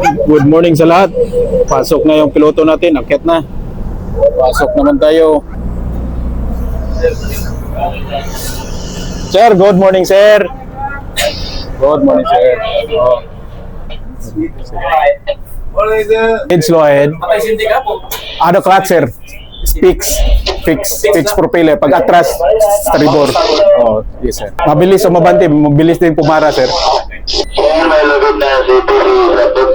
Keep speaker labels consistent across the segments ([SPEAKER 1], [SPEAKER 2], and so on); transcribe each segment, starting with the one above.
[SPEAKER 1] Good morning sa lahat. Pasok na yung piloto natin. Akyat na. Pasok naman tayo. Sir, good morning, sir. Good morning, sir. Oh. Head slow ahead. Ano clutch, sir? Fix. Fix. Fix propeller. Pag atras, stribor. Oh, yes, sir. Mabilis o mabante. Mabilis din pumara, sir.
[SPEAKER 2] Yan, may lugod na si Rapid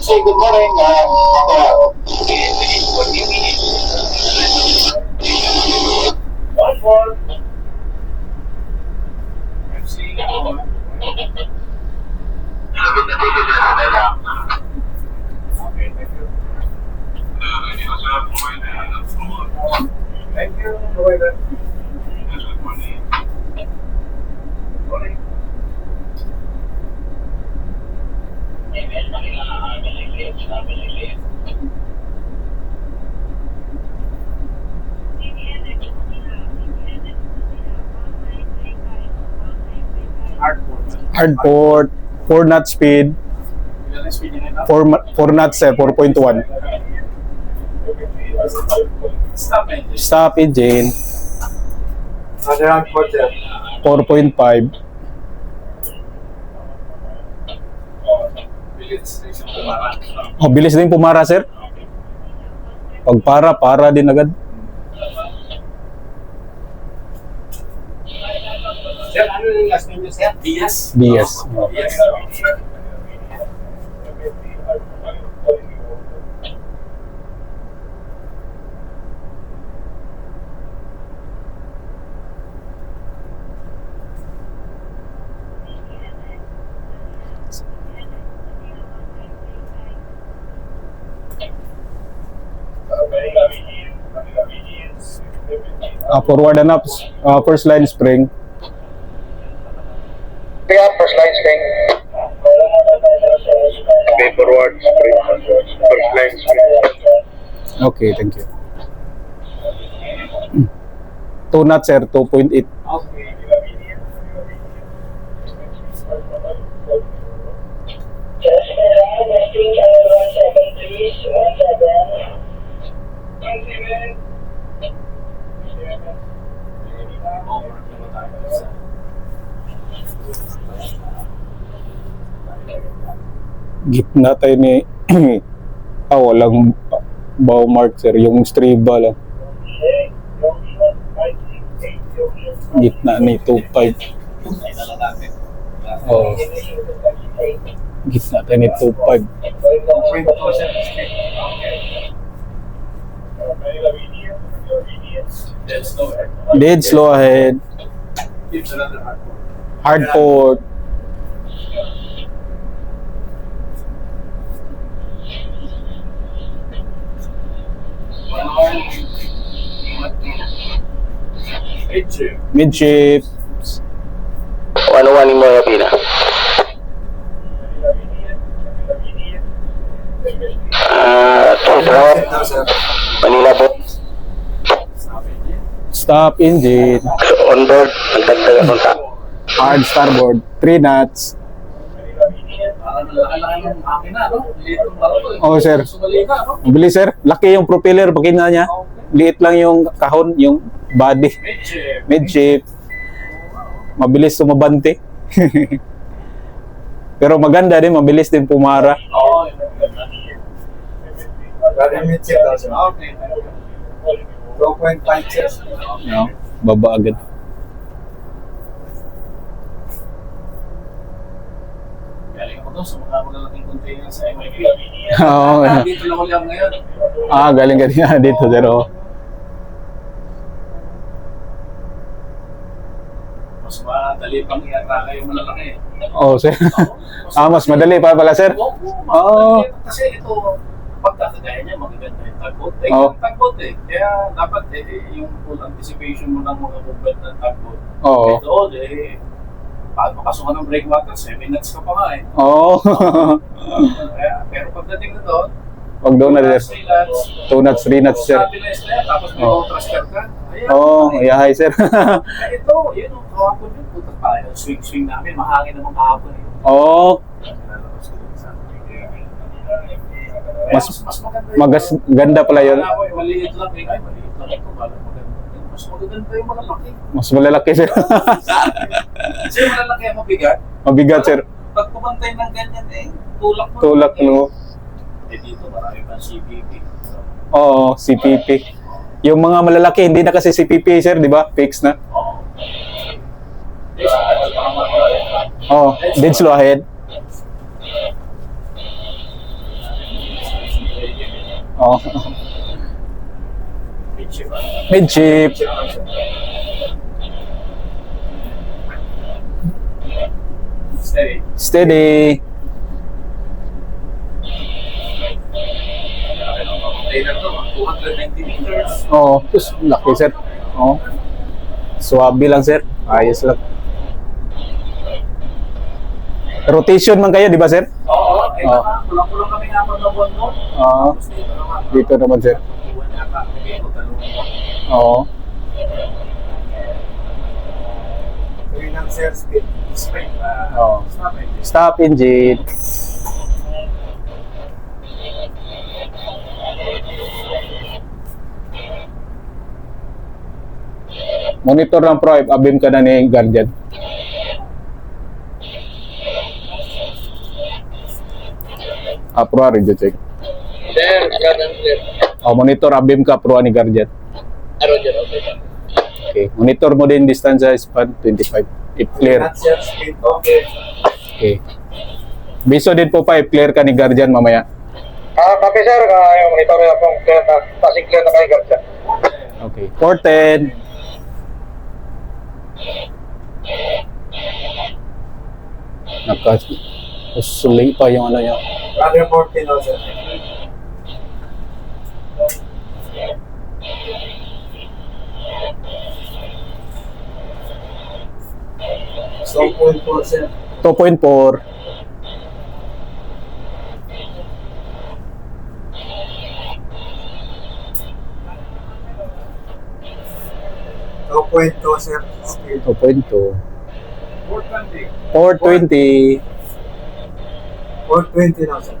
[SPEAKER 2] sa good morning. Uh, One more. Lugod na TV Rapid na. Thank you. Provider. Morning.
[SPEAKER 1] Hard port. 4 knot speed. 4, 4 knots, sir. 4.1.
[SPEAKER 2] Stop
[SPEAKER 1] engine.
[SPEAKER 2] Around for the
[SPEAKER 1] 4.5. Oh, bilis din pumara, sir. Pag para, para din agad.
[SPEAKER 2] Sir, ano yung last name niyo, sir? Diaz.
[SPEAKER 1] DS. Oh.
[SPEAKER 2] Diaz.
[SPEAKER 1] Ah, forward and up. Ah, first line spring.
[SPEAKER 2] Forward spring. First line spring.
[SPEAKER 1] Okay, thank you. 2 knots, sir. 2.8. Gitna tayo ni... ah, walang bow mark, sir. Yung striba lang. Gitna ni 2.5. Oh, gitna tayo ni 2.5. Dead slow ahead. Hard port. Midship.
[SPEAKER 2] Ano wani mo yung pina? Ah, uh, Manila po.
[SPEAKER 1] Stop engine.
[SPEAKER 2] On board, nagdagdag ako sa.
[SPEAKER 1] Hard starboard. 3 knots. Oh, sir. Mabilis, sir. Laki yung propeller. Pakinggan niya. Liit lang yung kahon, yung body. Midship. Mabilis sumabante. Pero maganda din, mabilis din pumara.
[SPEAKER 3] Okay. 2.5 chest.
[SPEAKER 1] No? Baba agad.
[SPEAKER 3] Sa mga malalaking container sa MIB.
[SPEAKER 1] Oo.
[SPEAKER 3] Dito lang ulit ako ngayon.
[SPEAKER 1] ah, galing kanina dito, sir. Oh.
[SPEAKER 3] Mas madali pang i-atake yung malalaki.
[SPEAKER 1] Oh, sir. ah, mas madali pa pala, sir.
[SPEAKER 3] Oo,
[SPEAKER 1] Oo.
[SPEAKER 3] madali. Kasi ito, pagkakagaya niya, magaganda yung tugboat. Eh,
[SPEAKER 1] Oo.
[SPEAKER 3] yung eh. Kaya dapat eh, yung full anticipation mo ng mga movement ng tugboat.
[SPEAKER 1] Oo.
[SPEAKER 3] Eh, doon eh, pag makasukan ng breakwater, 7 minutes ka pa nga eh.
[SPEAKER 1] Oo.
[SPEAKER 3] Kaya, pero pagdating na doon,
[SPEAKER 1] Wag daw na,
[SPEAKER 3] knots,
[SPEAKER 1] 2 knots, 3 knots, sir.
[SPEAKER 3] stabilize na yan, tapos may
[SPEAKER 1] Oo.
[SPEAKER 3] oh. transfer ka, Ayan.
[SPEAKER 1] Oh, yeah, hi sir.
[SPEAKER 3] Ito, yun ang kahapon yun. Puta pa, yung swing-swing namin. Mahangin naman kahapon
[SPEAKER 1] oh,
[SPEAKER 3] ko dun sa-
[SPEAKER 1] Mas-
[SPEAKER 3] mas maganda yun.
[SPEAKER 1] magas ganda pala yun.
[SPEAKER 3] Maliit lang. Ay, maliit lang ito. Mas maganda yung malalaki.
[SPEAKER 1] Mas malalaki sir.
[SPEAKER 3] Kasi malalaki ang mabigat.
[SPEAKER 1] Mabigat sir.
[SPEAKER 3] Pag pumantay ng ganyan eh, tulak mo.
[SPEAKER 1] Tulak no.
[SPEAKER 3] Eh dito, marami pang CPP.
[SPEAKER 1] Oo, CPP. Yung mga malalaki, hindi na kasi CPP sir, di ba? Fix na.
[SPEAKER 3] Oo.
[SPEAKER 1] Oh, dead slow ahead. Oh,
[SPEAKER 3] Pitch it.
[SPEAKER 1] mid chip.
[SPEAKER 3] Steady.
[SPEAKER 1] Steady.
[SPEAKER 3] Container to, 290 meters.
[SPEAKER 1] Oh, sus, laki sir. Oh. Swabe lang sir. Ayos lang. Rotation man kayo, di ba sir?
[SPEAKER 3] Oo, eh,
[SPEAKER 1] Oo.
[SPEAKER 3] naman, kulang-kulang kami nga pag mo.
[SPEAKER 1] Oo.
[SPEAKER 3] Naman,
[SPEAKER 1] Dito naman sir. Oo.
[SPEAKER 3] Ah,
[SPEAKER 1] Oo.
[SPEAKER 3] stop
[SPEAKER 1] engine. Monitor ng Pro, abim ka na ni Guardian. Ah, Pro, radio check.
[SPEAKER 2] Sir, ganun sir.
[SPEAKER 1] Oh, monitor abim ka Pro ni Guardian.
[SPEAKER 2] Ano dyan, okay.
[SPEAKER 1] Okay. Monitor mo din distance span 25. If clear.
[SPEAKER 3] Okay.
[SPEAKER 1] Okay. Biso din po pa if clear ka ni Guardian mamaya.
[SPEAKER 2] Ah, copy sir. Uh, yung monitor yung akong clear na, passing clear na kayo, sir.
[SPEAKER 1] Okay. 410. Naka usuli pa yung ano niya.
[SPEAKER 3] Brother 14 also. So, point po, sir.
[SPEAKER 1] 2.4.
[SPEAKER 3] So, point po, sir. Speed.
[SPEAKER 1] 2.2.
[SPEAKER 3] 420.
[SPEAKER 1] 420.
[SPEAKER 3] 420 na, sir.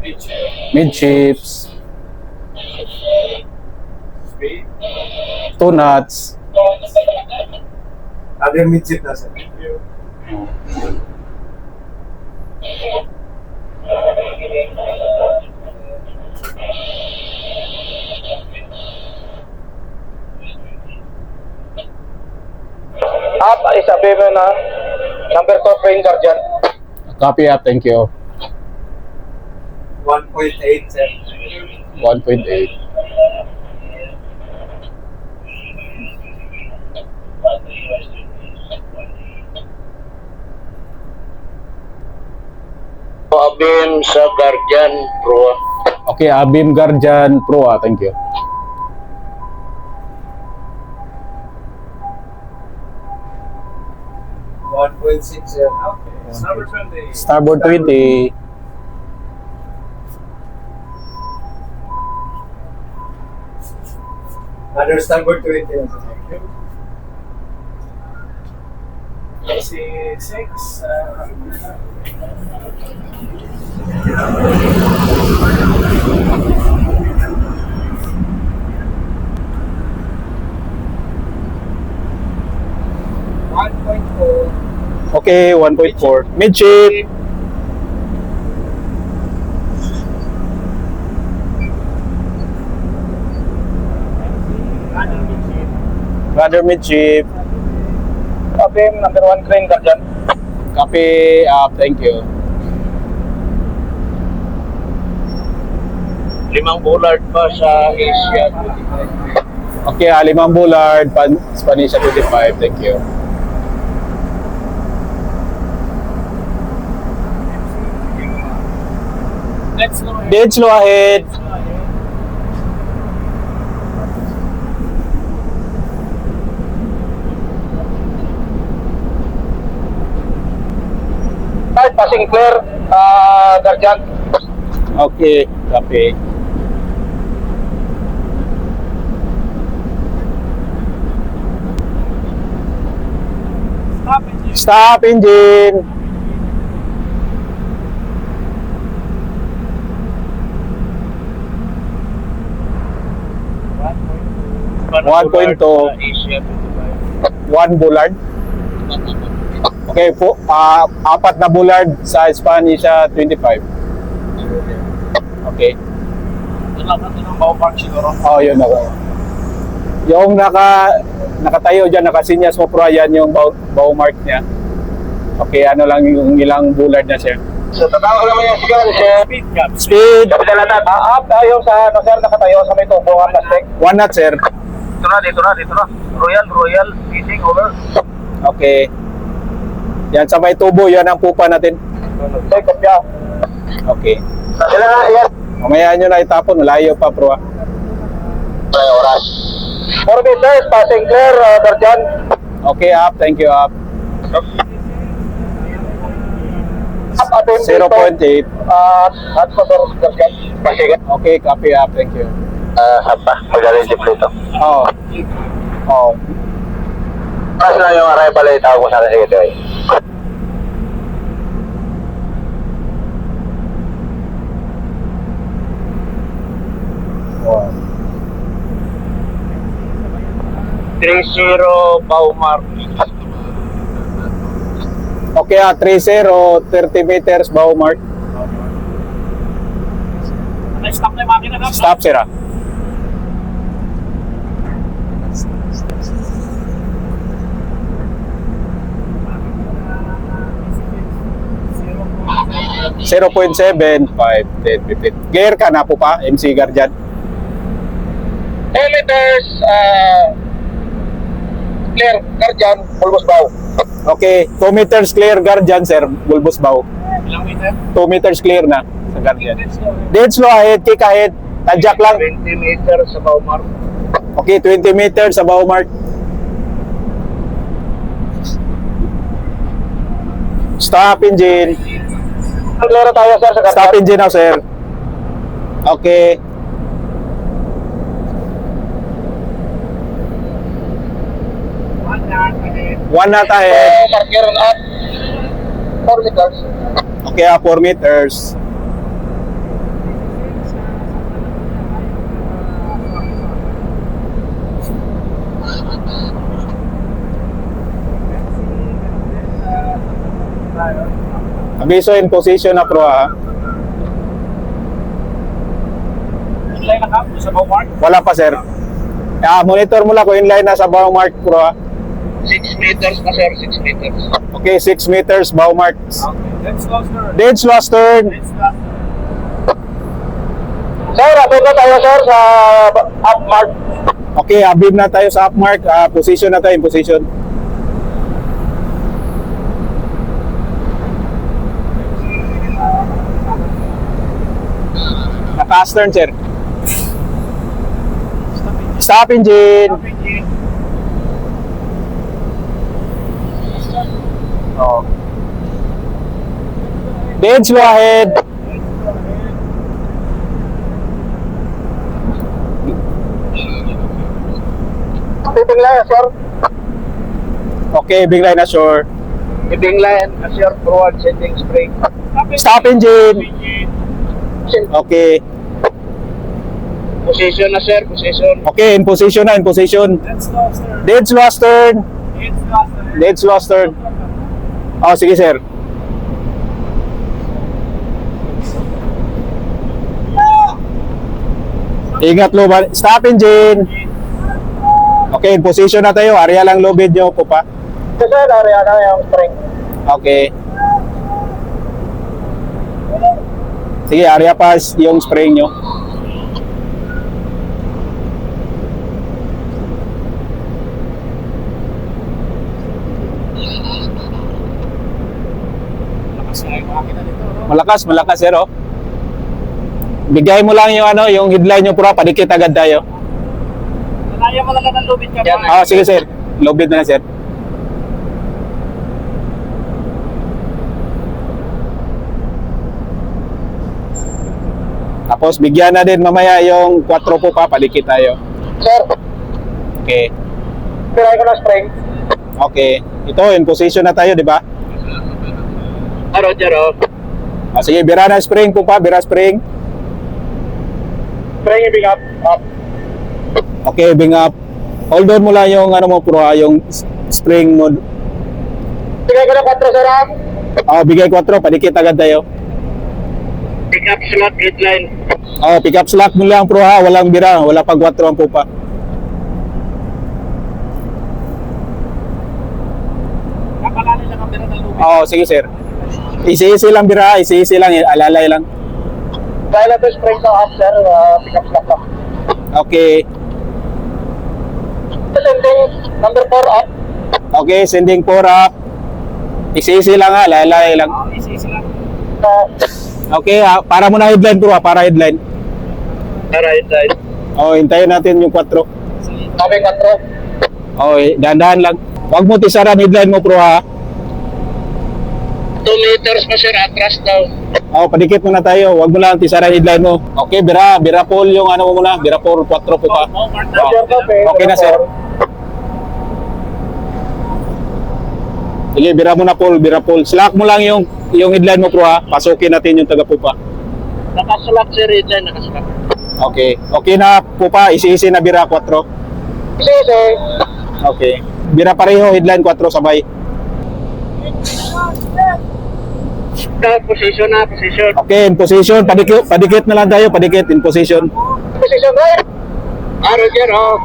[SPEAKER 3] Speed.
[SPEAKER 1] 2 knots.
[SPEAKER 3] Other midship na, sir.
[SPEAKER 2] At isabi mo na, number 2 train guardian.
[SPEAKER 1] Copy up. Thank you.
[SPEAKER 3] 1.8, sir.
[SPEAKER 1] 1.8.
[SPEAKER 2] Abim sa guardian, bro.
[SPEAKER 1] Okay. Abim Guardian Pro. Ah. Thank you.
[SPEAKER 3] One point six. Okay. Number 20.
[SPEAKER 1] Starboard 20.
[SPEAKER 3] Other starboard 20. Si six. Uh.
[SPEAKER 1] Okay. 1.4. Midship.
[SPEAKER 3] Other midship.
[SPEAKER 1] Rudder midship.
[SPEAKER 2] Abim, number 1 train guardian.
[SPEAKER 1] Copy up. Thank you.
[SPEAKER 2] Limang bullard pa sa Asia.
[SPEAKER 1] Okay, ah, limang bullard, pan, Spanisha 25. Thank you.
[SPEAKER 3] Let's go ahead.
[SPEAKER 1] Dead slow ahead.
[SPEAKER 2] passing clear, uh, ah, Darjan.
[SPEAKER 1] Okay, copy. Stop engine. Stop engine. One point two. One Bullard. Okay po, ah, apat na bullard sa Spanisha 25. Okay.
[SPEAKER 3] Ito lang ito ng ballpark siguro.
[SPEAKER 1] Oh, yun ako. Yung naka nakatayo diyan, nakasinyas mo pro yan yung bow, bow mark niya. Okay, ano lang yung ilang bullard na siya.
[SPEAKER 2] So, tatawag naman yung sigaw, sir.
[SPEAKER 3] Speed cap.
[SPEAKER 1] Speed,
[SPEAKER 2] Kapitan natin. Ah, up tayo sa, ano, sir, nakatayo sa may tubo ang plastic.
[SPEAKER 1] one knot sir.
[SPEAKER 2] Dito na, dito na, dito na. Royal, Royal, leading over.
[SPEAKER 1] Okay. Yan sa may tubo, yan ang pupa natin.
[SPEAKER 2] Say, kopya.
[SPEAKER 1] Okay.
[SPEAKER 2] Sila na, yan.
[SPEAKER 1] Mamaya nyo na itapon, malayo pa pro. ah.
[SPEAKER 2] May oras. 4 meters, passing clear, uh, Guardian.
[SPEAKER 1] Okay, up. Thank you, up.
[SPEAKER 2] Up, atin.
[SPEAKER 1] 0.8.
[SPEAKER 2] Uh, at motor, Guardian. Passing.
[SPEAKER 1] Okay, copy up. Thank you.
[SPEAKER 2] Uh, apa? Magaling si Pluto.
[SPEAKER 1] Oh. Oh.
[SPEAKER 2] Kasi na yung arrival ay tawag ko sana sige ito eh. 3-0 Baumar.
[SPEAKER 1] Okay, ah, 30, 30 meters, bow mark.
[SPEAKER 3] Stop na yung makina ka.
[SPEAKER 1] Stop, sir. ah. Zero point seven, five, ten, fifteen. Clear ka na po pa, MC Guardian.
[SPEAKER 2] 10 meters, uh, clear, Guardian, Bulbos Bow.
[SPEAKER 1] Okay, 2 meters clear Guardian, sir. Bulbos Bow.
[SPEAKER 3] Ilang meter?
[SPEAKER 1] 2 meters clear na sa Guardian. Dead slow ahead, kick ahead. Tadyak lang.
[SPEAKER 2] 20 meters sa Baumar.
[SPEAKER 1] Okay, 20 meters sa bow mark. Stop engine.
[SPEAKER 2] Clear tayo sir sa Guardian.
[SPEAKER 1] Stop engine now, sir. Okay.
[SPEAKER 3] One knot ahead.
[SPEAKER 1] One knot ahead.
[SPEAKER 2] Uh, marker at 4 meters.
[SPEAKER 1] Okay, ah, 4 meters. Abiso in position na pro ah.
[SPEAKER 3] Inline na ka sa ballpark.
[SPEAKER 1] Wala pa sir. Ah, monitor mo lang kung inline na sa bow mark pro ah.
[SPEAKER 2] 6 meters na sir, 6 meters.
[SPEAKER 1] Okay, 6 meters bow mark.
[SPEAKER 3] Okay. Let's go, sir.
[SPEAKER 1] Dead.
[SPEAKER 3] Let's go.
[SPEAKER 2] Sir, abot na tayo sir sa up mark.
[SPEAKER 1] Okay, abib na tayo sa up mark. Ah, position na tayo in position. Naka-stern, sir. Stop engine.
[SPEAKER 3] Stop engine.
[SPEAKER 1] Oh. Dead slow ahead.
[SPEAKER 2] Tipping line, sir.
[SPEAKER 1] Okay, big line ashore.
[SPEAKER 2] Tipping line, assure forward setting spring.
[SPEAKER 1] Stop engine. Okay.
[SPEAKER 2] Position na sir, position.
[SPEAKER 1] Okay, in position na, in position.
[SPEAKER 3] Let's go, sir.
[SPEAKER 1] Dead slow
[SPEAKER 3] sir.
[SPEAKER 1] Dead slow astern. Oh, sige, sir. Ingat luban. Stop engine. Okay, in position na tayo. Area lang lobid nyo po pa.
[SPEAKER 2] Sir, area na yung spring.
[SPEAKER 1] Okay. Sige, area pass yung spring nyo.
[SPEAKER 3] Lakas na yung makina nito. no?
[SPEAKER 1] Malakas, malakas, sir, oh. Bigay mo lang yung ano, yung headline nyo pro, padikit agad tayo.
[SPEAKER 3] Nalaya mo lang ng lubid ka
[SPEAKER 2] Yan,
[SPEAKER 3] ba?
[SPEAKER 1] Ah, sige, sir. Lobid na, sir. Tapos bigyan na din mamaya yung 4 po pa, padikit tayo.
[SPEAKER 2] Sir,
[SPEAKER 1] Okay.
[SPEAKER 2] piray ko na spring.
[SPEAKER 1] Okay. Ito, in position na tayo, di ba?
[SPEAKER 2] Roger, oh.
[SPEAKER 1] Ah, sige, bira na spring po pa, bira spring.
[SPEAKER 2] Spring ibig up, up.
[SPEAKER 1] Okay, bring up. Hold on mo lang yung ano mo pro, ah, yung spring mo.
[SPEAKER 2] Bigay ko na 4 sa RAM.
[SPEAKER 1] Oh, bigay 4, padikit agad tayo.
[SPEAKER 2] Pick up slot, headline.
[SPEAKER 1] Oh, pick up slack mo lang pro ha, walang bira, wala pag 4 ang pupa.
[SPEAKER 3] Kakalali lang ang pera ng lubid.
[SPEAKER 1] Oh, sige sir. Easy-easy lang bira, easy-easy lang, alalay lang.
[SPEAKER 2] Dahil na to spring sa up, sir. Uh, pick up lang.
[SPEAKER 1] Okay.
[SPEAKER 2] Sending number 4 up.
[SPEAKER 1] Okay, sending 4 up. Easy-easy lang ha, alalay lang.
[SPEAKER 3] Ah, easy-easy lang.
[SPEAKER 2] Uh,
[SPEAKER 1] Okay, ha, para mo na headline pro ha, para headline.
[SPEAKER 2] para headline.
[SPEAKER 1] Oh, hintayin natin yung 4.
[SPEAKER 2] Sabi 4.
[SPEAKER 1] Oh, eh, dahan-dahan lang. Huwag mo tisaran headline mo pro ha.
[SPEAKER 2] 2 meters pa, sir. Atras daw.
[SPEAKER 1] Oh, padikit muna tayo. Huwag mo lang tisaran headline mo. Okay, bira, bira pole yung ano mo muna. Bira pole 4 po pa.
[SPEAKER 3] Oh,
[SPEAKER 2] copy.
[SPEAKER 1] Okay na, sir. Sige, bira mo na pole, bira pole. Slack mo lang yung yung headline mo pro ha. Pasukin natin yung taga pupa.
[SPEAKER 2] Nakaslot, sir. Headline, nakaslot.
[SPEAKER 1] Okay. Okay na pupa, isi-isi na bira 4.
[SPEAKER 2] Sige, sir.
[SPEAKER 1] Okay. Bira pareho, headline 4 sabay.
[SPEAKER 2] Uh, position na, position.
[SPEAKER 1] Okay, in position. Padikit, padikit na lang tayo, padikit in position.
[SPEAKER 2] Position right. Ah, Roger, oh.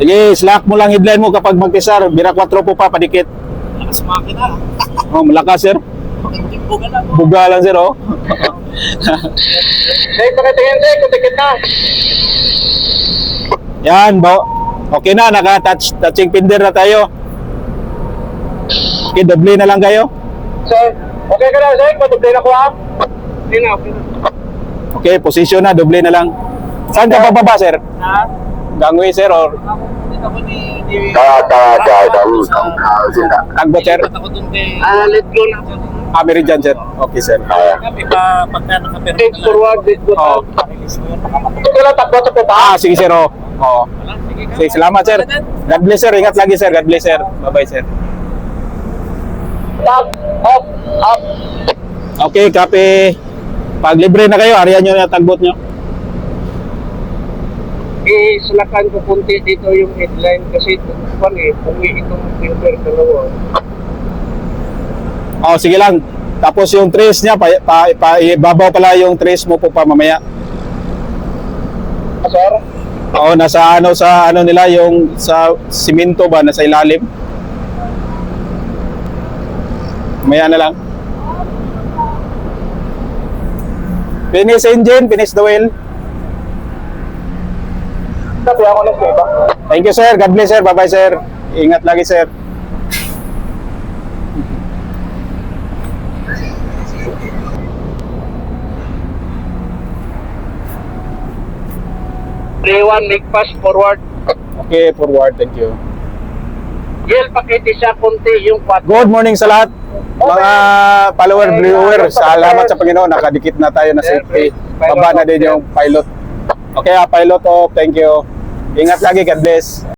[SPEAKER 1] Sige, slack mo lang headline mo kapag magtisar. Bira 4 po pa, padikit.
[SPEAKER 3] Lakas makina.
[SPEAKER 1] Oh, malakas sir.
[SPEAKER 3] Buga
[SPEAKER 1] lang sir, oh.
[SPEAKER 2] Sir, pakitingin, sir. Kutikit na.
[SPEAKER 1] Yan, bo. Okay na, naka-touch touching pinder na tayo. Okay, doble na lang kayo.
[SPEAKER 2] Sir, okay ka na, sir? Matuloy na ko, ha? Hindi na, okay na.
[SPEAKER 1] Okay, position na, doble na lang. Saan ka bababa, sir?
[SPEAKER 3] Ha?
[SPEAKER 1] Gangway, sir, or
[SPEAKER 3] Ako, dito ako ni... ni-
[SPEAKER 1] tagbot, sir?
[SPEAKER 3] Lipat ako dun kay...
[SPEAKER 2] Ah, let's go na.
[SPEAKER 1] Ah, Meridian, sir. Okay, sir.
[SPEAKER 3] Pa pagka nakapirma
[SPEAKER 2] Take forward, let's go.
[SPEAKER 1] Oh.
[SPEAKER 3] Yun. Nakamatulog.
[SPEAKER 2] Ito lang, takbo sa pupa.
[SPEAKER 1] Ah, sige, sir, oh. Oo.
[SPEAKER 3] Wala, sige ka.
[SPEAKER 1] Sige, salamat, sir. God bless, sir. Ingat lagi, sir. God bless, sir. Bye-bye, sir.
[SPEAKER 2] Up, up, up.
[SPEAKER 1] Okay, copy. Pag libre na kayo, ariyan nyo na tagbot nyo.
[SPEAKER 2] Isulakan ko kunti dito yung headline kasi kung eh, pumi itong finger dalawa.
[SPEAKER 1] Oh, sige lang. Tapos yung trace niya, pa, pa, pa, ibabaw pala yung trace mo po pa mamaya.
[SPEAKER 2] Sir,
[SPEAKER 1] Oo, nasa ano sa ano nila yung sa simento ba nasa ilalim. Maya na lang. Finish engine, finish the wheel.
[SPEAKER 2] nakuha ko ng iba.
[SPEAKER 1] Thank you sir. God bless sir. Bye-bye sir. Ingat lagi sir.
[SPEAKER 2] Day 1, make pass forward.
[SPEAKER 1] Okay, forward. Thank you.
[SPEAKER 2] Yel, pakiti siya kunti yung 4.
[SPEAKER 1] Good morning sa lahat. Mga follower, viewer, salamat sa Panginoon. Nakadikit na tayo na safety. Baba na din yung pilot. Okay, ah, pilot off. Thank you. Ingat lagi. God bless.